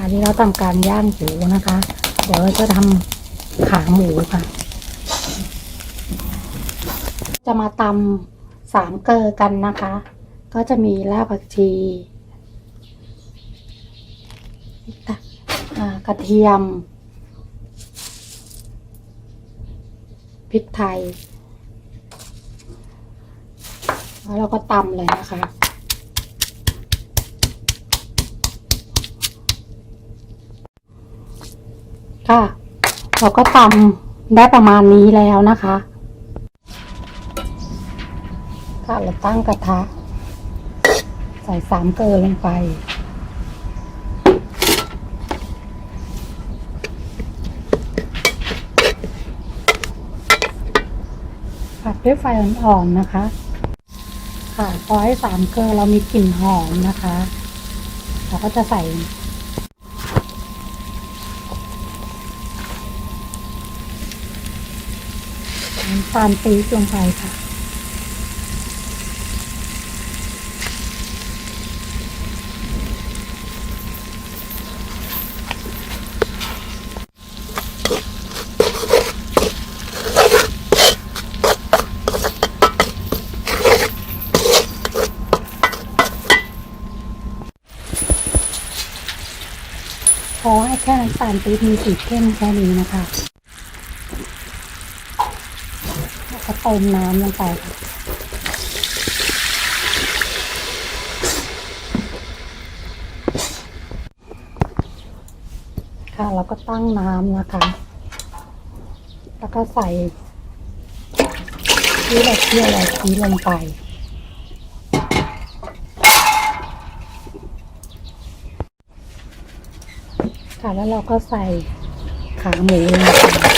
อันนี้เราทำการย่างหมูนะคะ เดี๋ยวเราจะทำขาหมูค่ะ จะมาตำสามเกลอกันนะคะ ก็จะมีรากผักชีกระเทียมพริกไทย แล้วเราก็ตำเลยนะคะ ค่ะ เราก็ตำได้ประมาณนี้แล้วนะคะ ค่ะเราตั้งกระทะ ใส่สามเกลือลงไป ผัดด้วยไฟอ่อนๆนะคะค่ะพอให้สามเกลือเรามีกลิ่นหอมนะคะ เราก็จะใส่ น้ำตาลปี๊บลงไปค่ะพอให้แค่น้ำตาลปี๊บมีสีเข้มแค่นี้นะคะ แล้ว ก็เติมน้ำลงไปค่ะค่ะเราก็ตั้งน้ำนะคะ แล้วก็ใส่ที่เราเคี่ยวไว้ทีลงไป ค่ะแล้วเราก็ใส่ขาหมูลงไป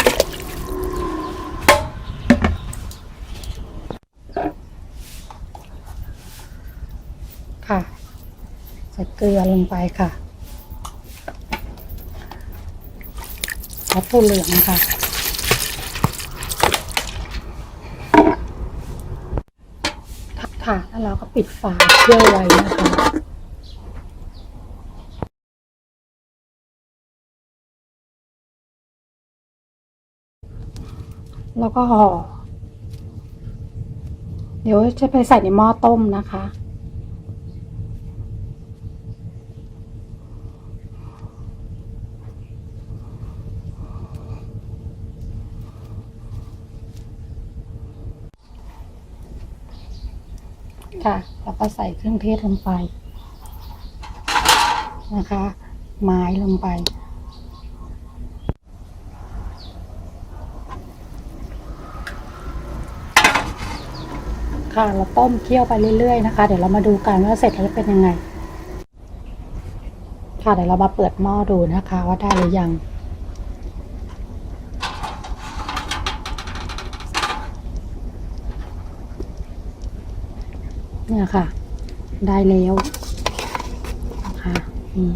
ค่ะ ใส่เกลือลงไปค่ะแล้วตัวเหลืองค่ะ ค่ะ แล้วเราก็ปิดฝาเคี่ยวไว้นะคะแล้วก็ห่อ เดี๋ยวจะไปใส่ในหม้อต้มนะคะ ค่ะ แล้วก็ใส่เครื่องเทศลงไป นะคะ ไม้ลงไป ค่ะ เราต้มเคี่ยวไปเรื่อยๆนะคะ เดี๋ยวเรามาดูกันว่าเสร็จแล้วเป็นยังไง ค่ะ เดี๋ยวเรามาเปิดหม้อดูนะคะ ว่าได้หรือยัง เนี่ยค่ะ ได้แล้วนะคะนี่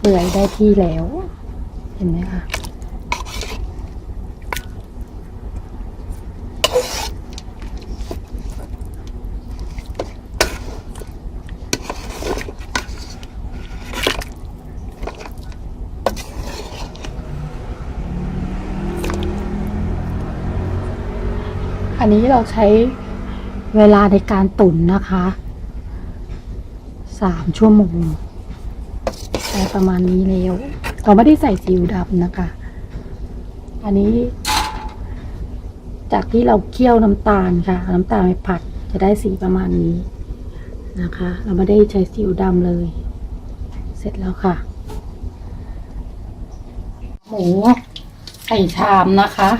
เปื่อยได้ที่แล้ว เห็นไหมคะ อันนี้เราใช้เวลาในการตุ๋นนะคะสามชั่วโมงได้ประมาณนี้แล้วเราไม่ได้ใส่ซีอิ๊วดำนะคะ อันนี้ จากที่เราเคี่ยวน้ำตาลค่ะ น้ำตาลไปผัดจะได้สีประมาณนี้นะคะ เราไม่ได้ใช้ซีอิ๊วดำเลย เสร็จแล้วค่ะ หมูใส่ชามนะคะ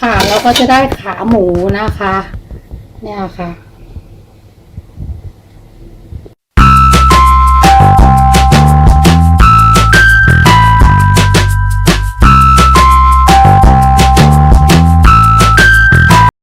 ค่ะเราก็จะได้ขาหมูนะคะ เนี่ยค่ะ